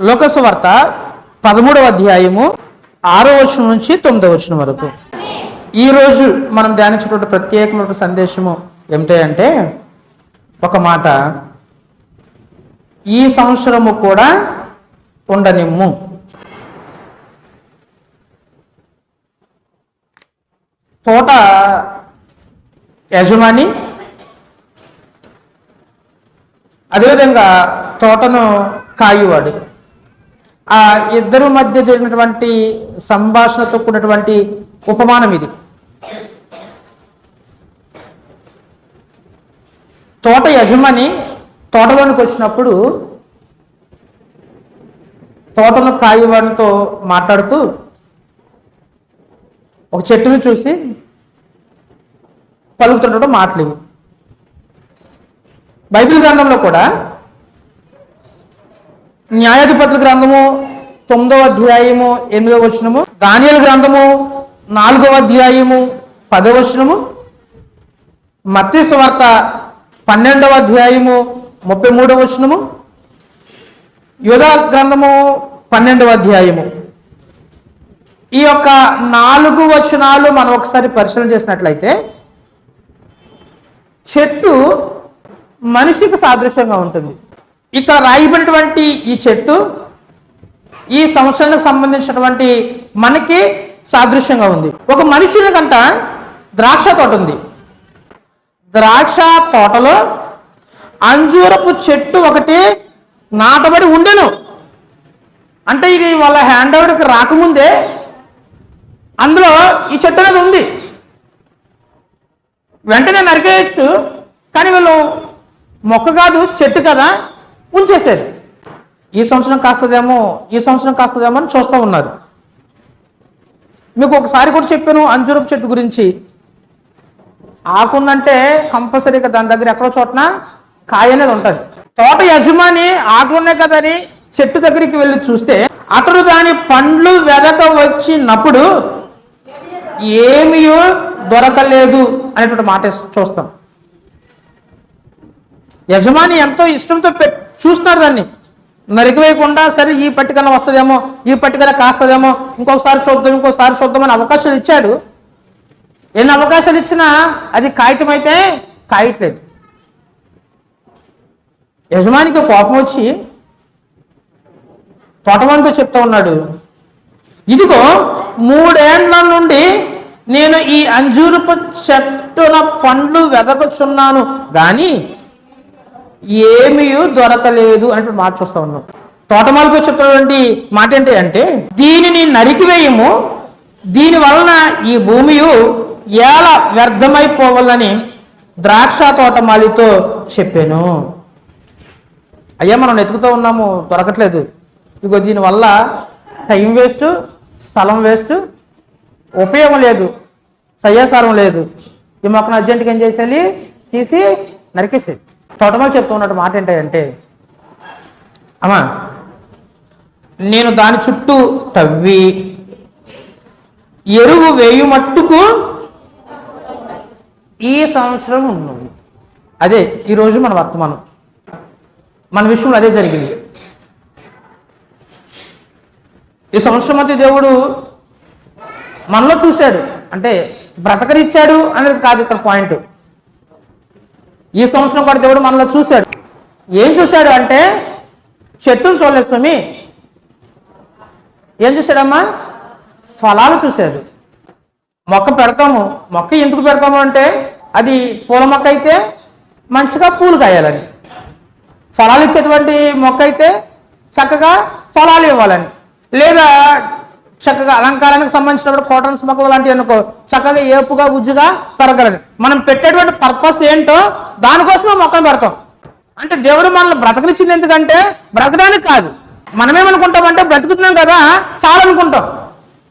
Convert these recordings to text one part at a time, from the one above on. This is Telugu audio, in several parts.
లోకసువార్త పదమూడవ అధ్యాయము ఆరో వచనం నుంచి తొమ్మిదవ వచనం వరకు. ఈ రోజు మనం ధ్యానించేటువంటి ప్రత్యేకమైన సందేశము ఏమిటి అంటే ఒక మాట. ఈ సంవత్సరము కూడా ఉండనిమ్ము. తోట యజమాని అదేవిధంగా తోటను కాయువాడు. ఆ ఇద్దరు మధ్య జరిగినటువంటి సంభాషణతో కూడినటువంటి ఉపమానం ఇది. తోట యజమాని తోటలోనికి వచ్చినప్పుడు తోటలో కాయవాడితో మాట్లాడుతూ ఒక చెట్టుని చూసి పలుకుతుండటం మాటలు బైబిల్ గ్రంథంలో కూడా న్యాయాధిపతుల గ్రంథము తొమ్మిదవ అధ్యాయము ఎనిమిదవ వచనము దానియల గ్రంథము నాలుగవ అధ్యాయము పదవ వచనము మత్తి వార్త పన్నెండవ అధ్యాయము ముప్పై మూడవ వచనము యుధ గ్రంథము పన్నెండవ అధ్యాయము. ఈ యొక్క నాలుగు వచనాలు మనం ఒకసారి పరిశీలన చేసినట్లయితే చెట్టు మనిషికి సాదృశ్యంగా ఉంటుంది. ఇక్కడ రాయబడినటువంటి ఈ చెట్టు ఈ సంవత్సరానికి సంబంధించినటువంటి మనకి సాదృశ్యంగా ఉంది. ఒక మనుషునికంట ద్రాక్ష తోట ఉంది. ద్రాక్ష తోటలో అంజూరపు చెట్టు ఒకటి నాటబడి ఉండెను. అంటే ఇది వాళ్ళ హ్యాండ్ ఓవర్కి రాకముందే అందులో ఈ చెట్టు అనేది ఉంది. వెంటనే నరికేయచ్చు కానీ వీళ్ళు మొక్క కాదు చెట్టు కదా. ఉంచేశారు. ఈ సంవత్సరం కాస్తదేమో ఈ సంవత్సరం కాస్తదేమో అని చూస్తూ ఉన్నారు. మీకు ఒకసారి కూడా చెప్పాను అంజూరపు చెట్టు గురించి. ఆకుందంటే కంపల్సరీగా దాని దగ్గర ఎక్కడో చోటన కాయ అనేది ఉంటుంది. తోట యజమాని ఆకులున్నాయి కదా అని చెట్టు దగ్గరికి వెళ్ళి చూస్తే అతడు దాని పండ్లు వెదక వచ్చినప్పుడు ఏమియో దొరకలేదు అనేటువంటి మాట చూస్తాం. యజమాని ఎంతో ఇష్టంతో పెట్ చూస్తున్నారు దాన్ని. నరికివేయకుండా సరే ఈ పట్టికన వస్తుందేమో ఈ పట్టికన కాస్తుందేమో ఇంకొకసారి చూద్దాం ఇంకోసారి చూద్దాం అని అవకాశాలు ఇచ్చాడు. ఎన్ని అవకాశాలు ఇచ్చినా అది కాగితం అయితే కాయట్లేదు. యజమానికి కోపం వచ్చి తోటవంతో చెప్తా ఉన్నాడు. ఇదిగో మూడేండ్ల నుండి నేను ఈ అంజూరపు చెట్టున పండ్లు వెదకుచున్నాను. కానీ ఏమీ దొరకలేదు అనేటువంటి మాట చూస్తా ఉన్నాం. తోటమాలతో చెప్తున్నటువంటి మాట ఏంటి అంటే దీనిని నరికివేయము దీని వలన ఈ భూమి ఎలా వ్యర్థమైపోవాలని ద్రాక్ష తోటమాలితో చెప్పాను. అయ్యా మనం వెతుకుతూ ఉన్నాము దొరకట్లేదు. ఇగో దీనివల్ల టైం వేస్ట్ స్థలం వేస్ట్ ఉపయోగం లేదు సయ్యాసారం లేదు. ఈ మొక్కను అర్జెంటుగా ఏం చేసేయాలి? తీసి నరికేసేది తోటమాలు చెప్తున్నట్టు మాట ఏంటంటే అమ్మా నేను దాని చుట్టూ తవ్వి ఎరువు వేయు మట్టుకు ఈ సంవత్సరం ఉన్నది. అదే ఈరోజు మన వర్తమానం. మన విషయంలో అదే జరిగింది. ఈ సంవత్సరం మధ్య దేవుడు మనలో చూశాడు. అంటే బ్రతకనిచ్చాడు అనేది కాదు ఇక్కడ పాయింట్. ఈ సంవత్సరం కూడా దేవుడు మనలో చూశాడు. ఏం చూశాడు అంటే చెట్టును చూడలేదు స్వామి. ఏం చూశాడమ్మా? ఫలాలు చూశాడు. మొక్క పెడతాము. మొక్క ఎందుకు పెడతాము అంటే అది పూల మొక్క అయితే మంచిగా పూలు కాయాలని. ఫలాలు ఇచ్చేటువంటి మొక్క అయితే చక్కగా ఫలాలు ఇవ్వాలని. లేదా చక్కగా అలంకారానికి సంబంధించినప్పుడు కాటన్ మొక్కలు లాంటివి అనుకో చక్కగా ఏపుగా ఉజ్జుగా పెరగాలని మనం పెట్టేటువంటి పర్పస్ ఏంటో దానికోసమే మొక్కను పెడతాం. అంటే దేవుడు మనల్ని బ్రతకనిచ్చింది ఎందుకంటే బ్రతకడానికి కాదు. మనమేమనుకుంటామంటే బ్రతుకుతున్నాం కదా చాలా అనుకుంటాం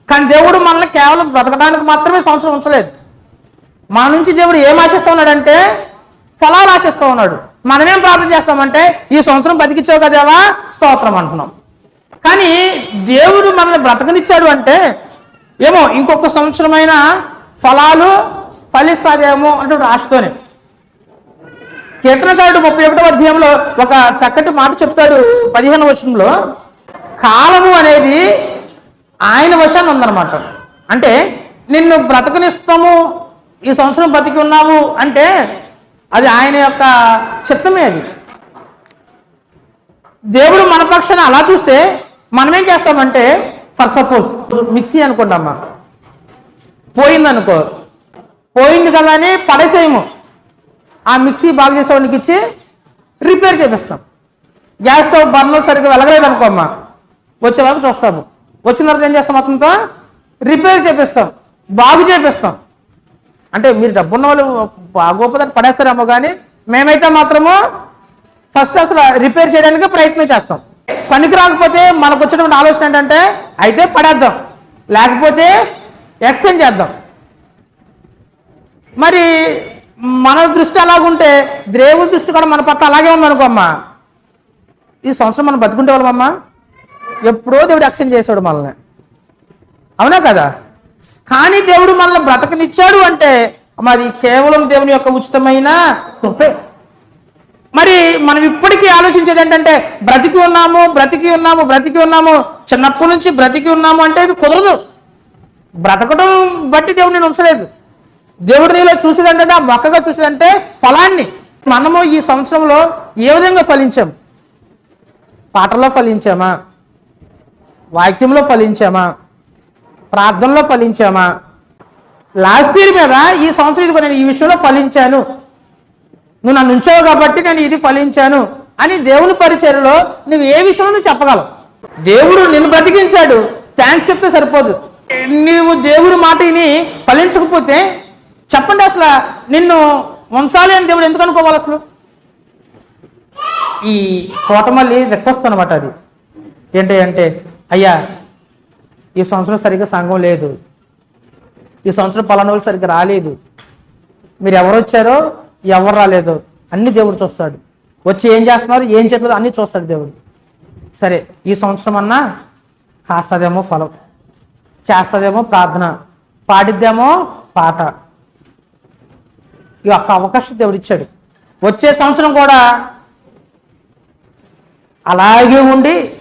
కానీ దేవుడు మనల్ని కేవలం బ్రతకడానికి మాత్రమే సంవత్సరం ఉంచలేదు. మన నుంచి దేవుడు ఏం ఆశిస్తూ ఉన్నాడంటే ఫలాలు ఆశిస్తూ ఉన్నాడు. మనమేం ప్రార్థన చేస్తామంటే ఈ సంవత్సరం బతికించావు కదేవా స్తోత్రం అంటున్నాం. కానీ దేవుడు మనల్ని బ్రతకనిచ్చాడు అంటే ఏమో ఇంకొక సంవత్సరమైన ఫలాలు ఫలిస్తాదేమో అంటే ఆశతోనే కీర్తనకారుడు ముప్పై ఒకటో అధ్యాయంలో ఒక చక్కటి మాట చెప్తాడు పదిహేను వచనంలో. కాలము అనేది ఆయన వశాన్ని ఉందన్నమాట. అంటే నిన్ను బ్రతకనిస్తాము ఈ సంవత్సరం బతికి ఉన్నావు అంటే అది ఆయన యొక్క చిత్తమే అది. దేవుడు మన పక్షాన అలా చూస్తే మనం ఏం చేస్తామంటే ఫర్ సపోజ్ మిక్సీ అనుకోండమ్మా. పోయింది అనుకో పోయింది కదా అని పడేసేయము. ఆ మిక్సీ బాగు చేసేవాడికి ఇచ్చి రిపేర్ చేపిస్తాం. గ్యాస్ స్టవ్ బర్నర్ సరిగ్గా వెలగలేదు అనుకో అమ్మా వచ్చే వరకు చూస్తాము. వచ్చిన తర్వాత ఏం చేస్తాం అతనితో? రిపేర్ చేపిస్తాం. బాగు చేపిస్తాం. అంటే మీరు డబ్బున్న వాళ్ళు బాగోపోతే పడేస్తారేమో కానీ మేమైతే మాత్రము ఫస్ట్ అసలు రిపేర్ చేయడానికి ప్రయత్నం చేస్తాం. పనికి రాకపోతే మనకు వచ్చినటువంటి ఆలోచన ఏంటంటే అయితే పడేద్దాం. లేకపోతే ఎక్స్చేంజ్ చేద్దాం. మరి మన దృష్టి అలాగుంటే దేవుడి దృష్టి కూడా మన పట్ల అలాగే ఉందనుకోమ్మా ఈ సంవత్సరం మనం బతుకుంటే వాళ్ళమమ్మా ఎప్పుడో దేవుడు ఎక్స్చేంజ్ చేసాడు మనల్ని. అవునా కదా? కానీ దేవుడు మనల్ని బ్రతకనిచ్చాడు అంటే మరి కేవలం దేవుని యొక్క ఉచితమైన కృపే. మరి మనం ఇప్పటికీ ఆలోచించేది ఏంటంటే బ్రతికి ఉన్నాము బ్రతికి ఉన్నాము బ్రతికి ఉన్నాము. చిన్నప్పటి నుంచి బ్రతికి ఉన్నాము అంటే ఇది కుదరదు. బ్రతకడం బట్టి దేవుడు నేను ఉంచలేదు. దేవుడు నీలో చూసేది ఏంటంటే ఆ మొక్కగా చూసేదంటే ఫలాన్ని. మనము ఈ సంవత్సరంలో ఏ విధంగా ఫలించాం పాటల్లో ఫలించామా? వాక్యంలో ఫలించామా? ప్రార్థనలో ఫలించామా? లాస్ట్ ఇయర్ మీద ఈ సంవత్సరం ఇదిగో నేను ఈ విషయంలో ఫలించాను. నువ్వు నన్ను ఉంచావు కాబట్టి నేను ఇది ఫలించాను అని దేవుని పరిచయలో నువ్వు ఏ విషయం నువ్వు చెప్పగలవు? దేవుడు నిన్ను బ్రతికించాడు. థ్యాంక్స్ చెప్తే సరిపోదు. నీవు దేవుడి మాట విని ఫలించకపోతే చెప్పండి అసలు నిన్ను ఉంచాలి అని దేవుడు ఎందుకు అనుకోవాలి అసలు? ఈ కోటమల్లి రిక్వెస్ట్ అనమాట అది. ఏంటి అంటే అయ్యా ఈ సంవత్సరం సరిగ్గా సంఘం లేదు. ఈ సంవత్సరం పలానా వాళ్ళు సరిగ్గా రాలేదు. మీరు ఎవరు వచ్చారో ఎవరు రాలేదు. అన్ని దేవుడు చూస్తాడు. వచ్చి ఏం చేస్తున్నారు? ఏం చెప్పలేదు అన్ని చూస్తాడు దేవుడు. సరే ఈ సంవత్సరం అన్నా కాస్తదేమో ఫలం. చేస్తుందేమో ప్రార్థన. పాడిద్దేమో పాట. ఈ యొక్క అవకాశం దేవుడు ఇచ్చాడు. వచ్చే సంవత్సరం కూడా అలాగే ఉండి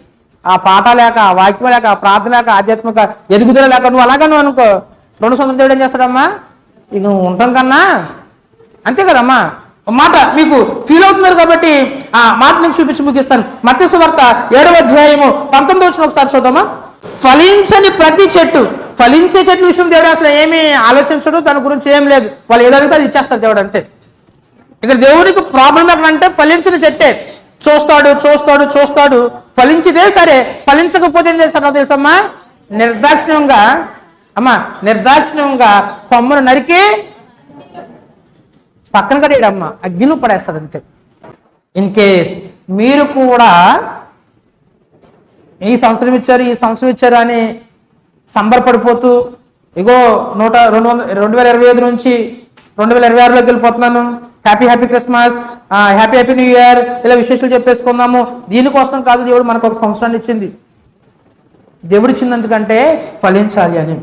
ఆ పాట లేక ఆ వాక్యం లేక ఆ ప్రార్థన లేక ఆధ్యాత్మిక ఎదుగుదల లేక నువ్వు అలాగే నువ్వు అనుకో. రెండు సంవత్సరం దేవుడు ఏం చేస్తాడమ్మా? ఇక నువ్వు ఉండటం కన్నా అంతే కదమ్మా? మాట మీకు ఫీల్ అవుతున్నారు కాబట్టి ఆ మాట నేను చూపించి ముగిస్తాను. మత్స్య వార్త ఏడవ అధ్యాయము పంతొమ్మిది వచ్చిన ఒకసారి చూద్దామా? ఫలించని ప్రతి చెట్టు ఫలించే చెట్టు విషయం దేవుడు అసలు ఏమీ ఆలోచించడు దాని గురించి ఏం లేదు. వాళ్ళు ఏదో అది ఇచ్చేస్తారు దేవుడు అంతే. ఇక్కడ దేవుడికి ప్రాబ్లం ఎక్కడంటే ఫలించిన చెట్టే. చూస్తాడు చూస్తాడు చూస్తాడు. ఫలించితే సరే ఫలించకపోతే ఏం చేస్తాడో తెలుసమ్మా? నిర్దాక్షిణ్యంగా అమ్మా నిర్దాక్షిణ్యంగా కొమ్మను నరికి పక్కన కడేయడమ్మా అగ్నిలో పడేస్తుంది అంతే ఇన్ కేస్ మీరు కూడా ఈ సంవత్సరం ఇచ్చారు ఈ సంవత్సరం ఇచ్చారు అని సంబరపడిపోతూ ఇగో నూట రెండు వందల రెండు వేల ఇరవై ఐదు నుంచి రెండు వేల ఇరవై ఆరులోకి వెళ్ళిపోతున్నాను. Happy happy Christmas happy happy new year ఇలా విశేషాలు చెప్పేసుకుందాము. దీనికోసం కాదు దేవుడు మనకు ఒక సంవత్సరాన్ని ఇచ్చింది. దేవుడు ఇచ్చింది ఎందుకంటే ఫలించాలి అని.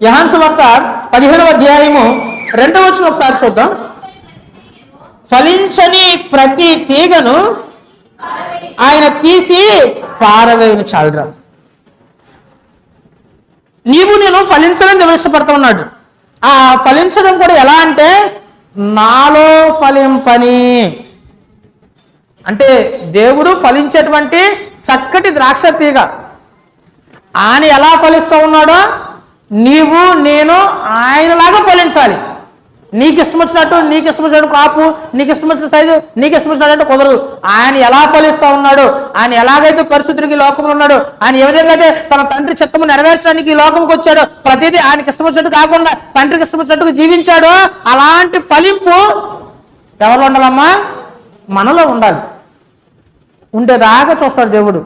యహాన్స్ వార్త పదిహేనవ అధ్యాయము రెండవ వచ్చిన ఒకసారి చూద్దాం. ఫలించని ప్రతి తీగను ఆయన తీసి పారవేయను చాలరా. నీవు నేను ఫలించడం దేవుడు ఉన్నాడు. ఆ ఫలించడం కూడా ఎలా అంటే నాలో ఫలింపని. అంటే దేవుడు ఫలించేటువంటి చక్కటి ద్రాక్ష తీగ. ఆయన ఎలా ఫలిస్తూ ఉన్నాడో నీవు నేను ఆయనలాగా ఫలించాలి. నీకు ఇష్టం వచ్చినట్టు నీకు ఇష్టం వచ్చినట్టు కాపు నీకు ఇష్టం వచ్చిన సైజు నీకు ఇష్టం వచ్చినట్టు కుదరదు. ఆయన ఎలా ఫలిస్తూ ఉన్నాడు ఆయన ఎలాగైతే పరిశుద్ధుడికి లోకంలో ఉన్నాడు ఆయన ఏ విధంగా అయితే తన తండ్రి చిత్తము నెరవేర్చడానికి ఈ లోకంకి వచ్చాడో ప్రతిదీ ఆయనకి ఇష్టం వచ్చినట్టు కాకుండా తండ్రికి ఇష్టం వచ్చినట్టుగా జీవించాడో అలాంటి ఫలింపు ఎవరిలో ఉండాలమ్మా? మనలో ఉండాలి. ఉండేదాకా చూస్తాడు దేవుడు.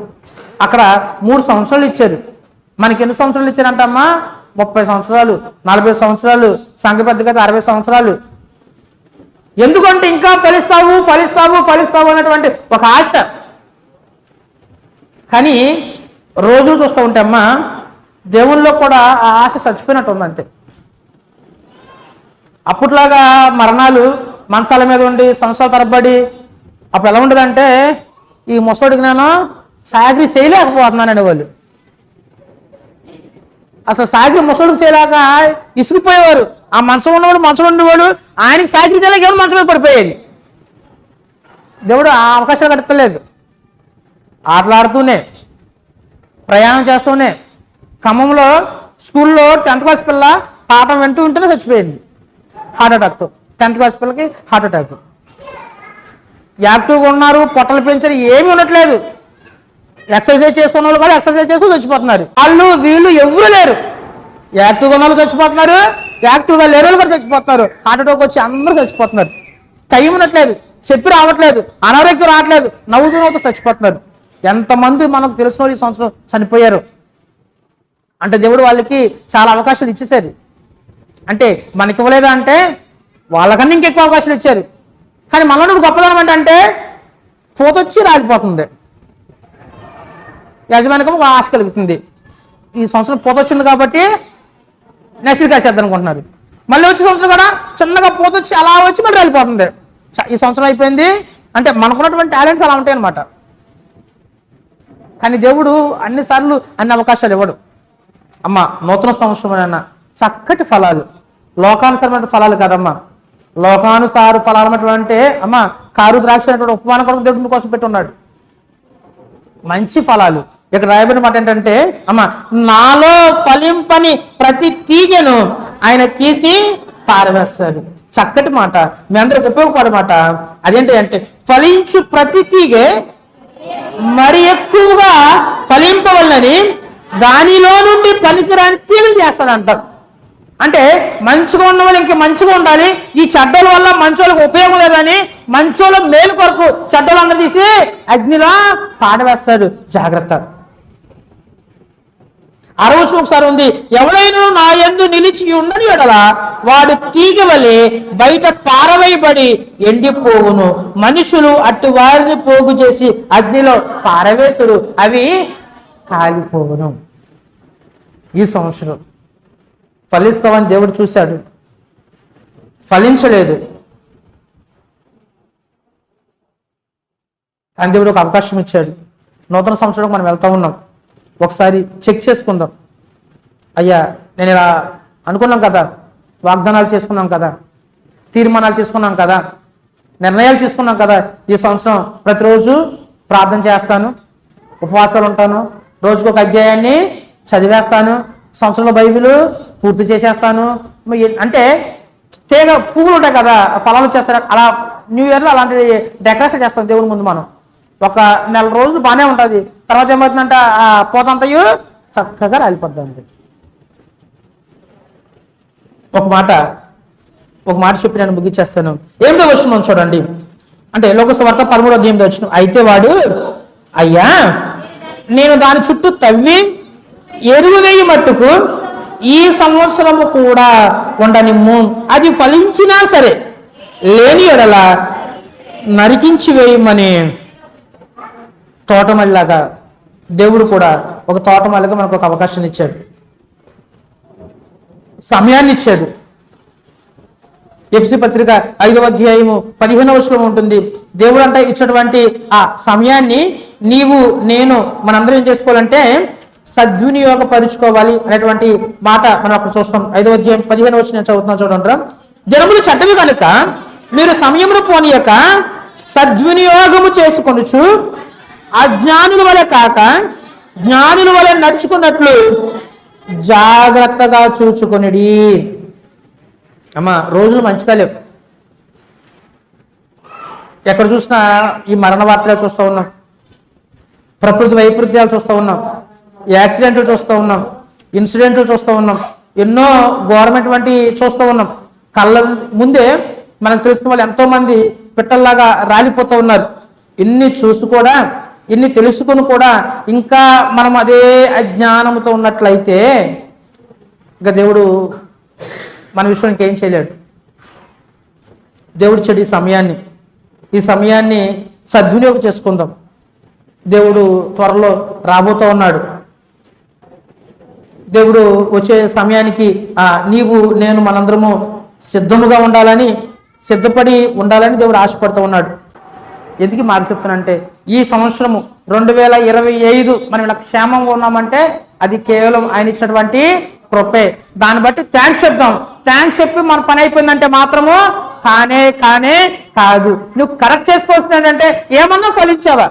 అక్కడ మూడు సంవత్సరాలు ఇచ్చారు. మనకి ఎన్ని సంవత్సరాలు ఇచ్చారంటమ్మా? ముప్పై సంవత్సరాలు నలభై సంవత్సరాలు సంఘ పెద్దగత అరవై సంవత్సరాలు. ఎందుకంటే ఇంకా ఫలిస్తావు ఫలిస్తావు ఫలిస్తావు అనేటువంటి ఒక ఆశ. కానీ రోజులు చూస్తూ ఉంటే అమ్మా దేవుల్లో కూడా ఆ ఆశ చచ్చిపోయినట్టు ఉంది అంతే. అప్పట్లాగా మరణాలు మంచాల మీద ఉండి సంవత్సరాల తరబడి అప్పుడు ఎలా ఉండదంటే ఈ ముసడికి నేను సాగరి చేయలేకపోతున్నాను అనేవాళ్ళు. అసలు సాగిరి ముసలికి చేయలేక ఇసుకుపోయేవారు. ఆ మంచం ఉన్నవాడు మంచం ఉండేవాడు ఆయనకి సాగిరి చేయలేక ఎవరు మంచం మీద పడిపోయేది? దేవుడు ఆ అవకాశాలు కట్టలేదు. ఆటలాడుతూనే ప్రయాణం చేస్తూనే ఖమ్మంలో స్కూల్లో టెన్త్ క్లాస్ పిల్ల పాఠం వింటూ ఉంటేనే చచ్చిపోయింది. హార్ట్ అటాక్తో. టెన్త్ క్లాస్ పిల్లకి హార్ట్ అటాక్. యాక్టివ్గా ఉన్నారు పొట్టలు పెంచారు ఏమీ ఉండట్లేదు. ఎక్సర్సైజ్ చేస్తున్న వాళ్ళు కూడా ఎక్సర్సైజ్ చేస్తూ చచ్చిపోతున్నారు. వాళ్ళు వీళ్ళు ఎవరు లేరు. యాక్టివ్గా ఉన్న వాళ్ళు చచ్చిపోతున్నారు. యాక్టివ్గా లేని వాళ్ళు కూడా చచ్చిపోతున్నారు. హార్ట్ అటాక్ వచ్చి అందరూ చచ్చిపోతున్నారు. టైం ఉండట్లేదు. చెప్పి రావట్లేదు. అనారోగ్యం రావట్లేదు. నవ్వుతూ నవ్వుతూ చచ్చిపోతున్నారు. ఎంతమంది మనకు తెలిసిన వాళ్ళు ఈ సంవత్సరం చనిపోయారు? అంటే దేవుడు వాళ్ళకి చాలా అవకాశాలు ఇచ్చేసారు అంటే మనకి ఇవ్వలేదా అంటే? వాళ్ళకన్నా ఇంకెక్కువ అవకాశాలు ఇచ్చారు. కానీ మనలో గొప్పదనం ఏంటంటే పోతొచ్చి రాలిపోతుంది. యజమానికం ఒక ఆశ కలుగుతుంది. ఈ సంవత్సరం పూత వచ్చింది కాబట్టి నెక్స్ట్ కాసేద్దాం అనుకుంటున్నారు. మళ్ళీ వచ్చే సంవత్సరం కూడా చిన్నగా పూత వచ్చి అలా వచ్చి మళ్ళీ వెళ్ళిపోతుంది. ఈ సంవత్సరం అయిపోయింది. అంటే మనకున్నటువంటి టాలెంట్స్ అలా ఉంటాయి అన్నమాట కానీ దేవుడు అన్నిసార్లు అన్ని అవకాశాలు ఇవ్వడు. అమ్మ నూతన సంవత్సరం చక్కటి ఫలాలు. లోకానుసారమైన ఫలాలు కాదమ్మా. లోకానుసార ఫలాలు అంటే అమ్మ కారు ద్రాక్ష అనేటువంటి ఉపమానం కొరకు దేవుడు మీకోసం పెట్టి ఉన్నాడు మంచి ఫలాలు. ఇక్కడ రాయబడిన మాట ఏంటంటే అమ్మ నాలో ఫలింపని ప్రతి తీగను ఆయన తీసి పారవేస్తారు చక్కటి మాట. మీ అందరికి ఉపయోగపడే మాట. అదేంటి అంటే ఫలించు ప్రతి తీగే మరి ఎక్కువగా ఫలింపవల్లని దానిలో నుండి పనికిరాని తీగలు చేస్తాడంట. అంటే మంచిగా ఉన్న వాళ్ళు ఇంకా మంచిగా ఉండాలి. ఈ చెడ్డల వల్ల మంచోళ్ళకి ఉపయోగం లేదని మంచోళ్ళ మేలు కొరకు చెడ్డలు చెడ్డలందరూ తీసి అగ్నిలో పాడవేస్తాడు జాగ్రత్త. అరవై ఒకసారి ఉంది ఎవడైనా నా ఎందు నిలిచి ఉండని ఎడల వాడు తీగ వలె బయట పారవేయబడి ఎండిపోవును. మనుషులు అటు వారిని పోగు చేసి అగ్నిలో పారవేతుడు అవి కాలిపోవును. ఈ సంవత్సరం ఫలిస్తామని దేవుడు చూశాడు. ఫలించలేదు. కానీ దేవుడు ఒక అవకాశం ఇచ్చాడు. నూతన సంవత్సరం మనం వెళ్తా ఉన్నాం. ఒకసారి చెక్ చేసుకుందాం. అయ్యా నేను ఇలా అనుకున్నాం కదా వాగ్దానాలు చేసుకున్నాం కదా తీర్మానాలు తీసుకున్నాం కదా నిర్ణయాలు తీసుకున్నాం కదా ఈ సంవత్సరం ప్రతిరోజు ప్రార్థన చేస్తాను ఉపవాసాలు ఉంటాను రోజుకు ఒక అధ్యాయాన్ని చదివేస్తాను సంవత్సరంలో బైబిల్ పూర్తి చేసేస్తాను అంటే తీగ పువ్వులు ఉంటాయి కదా ఫలాలు వచ్చేస్తారు అలా న్యూ ఇయర్లో అలాంటి డెకరేషన్ చేస్తాం దేవుని ముందు మనం. ఒక నెల రోజులు బాగానే ఉంటుంది. తర్వాత ఏమవుతుందంటే? ఆ పోతంతయు చక్కగా రాలిపోద్ది ఒక మాట ఒక మాట చెప్పి నేను ముగించేస్తాను ఏమిటో వచ్చిన చూడండి. అంటే లోకసవార్త పదమూడో అధ్యాయం వచ్చిన అయితే వాడు అయ్యా నేను దాని చుట్టూ తవ్వి ఎరువు వేయి మట్టుకు ఈ సంవత్సరము కూడా ఉండనిమ్ము. అది ఫలించినా సరే లేని ఎడల నరికించి వేయమని తోటమల్లాగా దేవుడు కూడా ఒక తోటమల్లిగా మనకు ఒక అవకాశం ఇచ్చాడు. సమయాన్ని ఇచ్చాడు. ఎఫ్సి పత్రిక ఐదవ అధ్యాయము పదిహేనవ వచనం ఉంటుంది. దేవుడు అంటే ఇచ్చినటువంటి ఆ సమయాన్ని నీవు నేను మనందరం ఏం చేసుకోవాలంటే సద్వినియోగపరుచుకోవాలి అనేటువంటి మాట మనం అప్పుడు చూస్తాం. ఐదవ అధ్యాయం పదిహేను వచ్చి నేను చదువుతున్నాను చూడండి జనములు చెడ్డవి కనుక మీరు సమయమును యొక్క సద్వినియోగము చేసుకొనుచు అజ్ఞానుల వలె కాక జ్ఞానుల వలె నడుచుకున్నట్లు జాగ్రత్తగా చూచుకొనిడి. అమ్మా రోజులు మంచిగా లేవు. ఎక్కడ చూసినా ఈ మరణ వార్తలు చూస్తూ ఉన్నాం. ప్రకృతి వైపరీత్యాలు చూస్తూ ఉన్నాం. యాక్సిడెంట్లు చూస్తూ ఉన్నాం. ఇన్సిడెంట్లు చూస్తూ ఉన్నాం. ఎన్నో గవర్నమెంట్ వంటి చూస్తూ ఉన్నాం. కళ్ళ ముందే మనకు తెలిసిన వాళ్ళు ఎంతోమంది పిట్టల్లాగా రాలిపోతూ ఉన్నారు. ఇన్ని చూసి కూడా ఇన్ని తెలుసుకుని కూడా ఇంకా మనం అదే అజ్ఞానంతో ఉన్నట్లయితే ఇంకా దేవుడు మన విషయానికి ఏం చేయలేడు. దేవుడు చెడు ఈ సమయాన్ని. ఈ సమయాన్ని సద్వినియోగం చేసుకుందాం. దేవుడు త్వరలో రాబోతూ ఉన్నాడు. దేవుడు వచ్చే సమయానికి నీవు నేను మనందరము సిద్ధముగా ఉండాలని సిద్ధపడి ఉండాలని దేవుడు ఆశపడుతూ ఉన్నాడు. ఎందుకు మాట చెప్తున్నానంటే ఈ సంవత్సరము రెండు వేల ఇరవై ఐదు మనం ఇలా క్షేమంగా ఉన్నామంటే అది కేవలం ఆయన ఇచ్చినటువంటి కృపే. దాన్ని బట్టి థ్యాంక్స్ చెప్దాం. థ్యాంక్స్ చెప్పి మన పని అయిపోయిందంటే మాత్రము కానే కానే కాదు. నువ్వు కరెక్ట్ చేసుకోవాల్సింది ఏంటంటే ఏమన్నా ఫలించావా?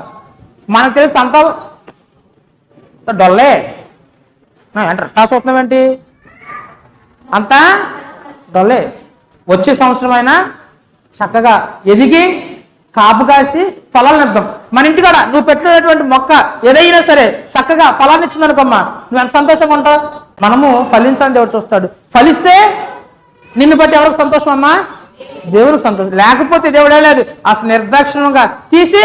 మనకు తెలిసి అంతా డొల్లే. అంటారు తా చూస్తున్నాం ఏంటి? అంతా డొల్లే. వచ్చే సంవత్సరం అయినా చక్కగా ఎదిగి కాపు కాసి ఫలాలను ఇద్దాం. మన ఇంటి కూడా నువ్వు పెట్టినటువంటి మొక్క ఏదైనా సరే చక్కగా ఫలాన్ని ఇచ్చిందనుకోమ్మా. నువ్వు ఎంత సంతోషంగా ఉంటావు? మనము ఫలించాలని దేవుడు చూస్తాడు. ఫలిస్తే నిన్ను బట్టి ఎవరికి సంతోషం అమ్మా? దేవుడికి సంతోషం. లేకపోతే దేవుడే లేదు. అసలు నిర్దాక్షిణంగా తీసి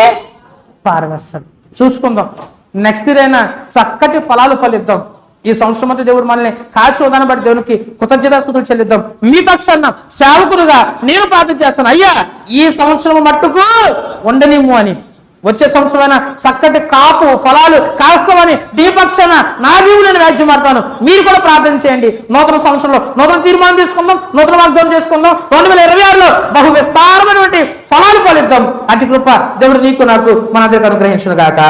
పారవేస్తాడు. చూసుకుందాం. నెక్స్ట్ ఇయర్ అయినా చక్కటి ఫలాలు ఫలిద్దాం. ఈ సంవత్సరం అంతా దేవుడు మనల్ని కాల్చి ఉదాహరణ బట్టి దేవునికి కృతజ్ఞతాస్తుతులు చెల్లిద్దాం. మీ పక్షాన సేవకులుగా నేను ప్రార్థన చేస్తాను. అయ్యా ఈ సంవత్సరం మట్టుకు ఉండనిమ్ము అని. వచ్చే సంవత్సరమైన చక్కటి కాపు ఫలాలు కాస్తామని దీపక్షణ నా దీవుని నేను మారుతాను. మీరు కూడా ప్రార్థన చేయండి. నూతన సంవత్సరంలో నూతన తీర్మానం తీసుకుందాం నూతన వాగ్దానం చేసుకుందాం. రెండు వేల ఇరవై ఆరులో బహు విస్తారమైనటువంటి ఫలాలు ఫలిద్దాం. అతి కృప దేవుడు నీకు నాకు మన అందరికి అనుగ్రహించును గాక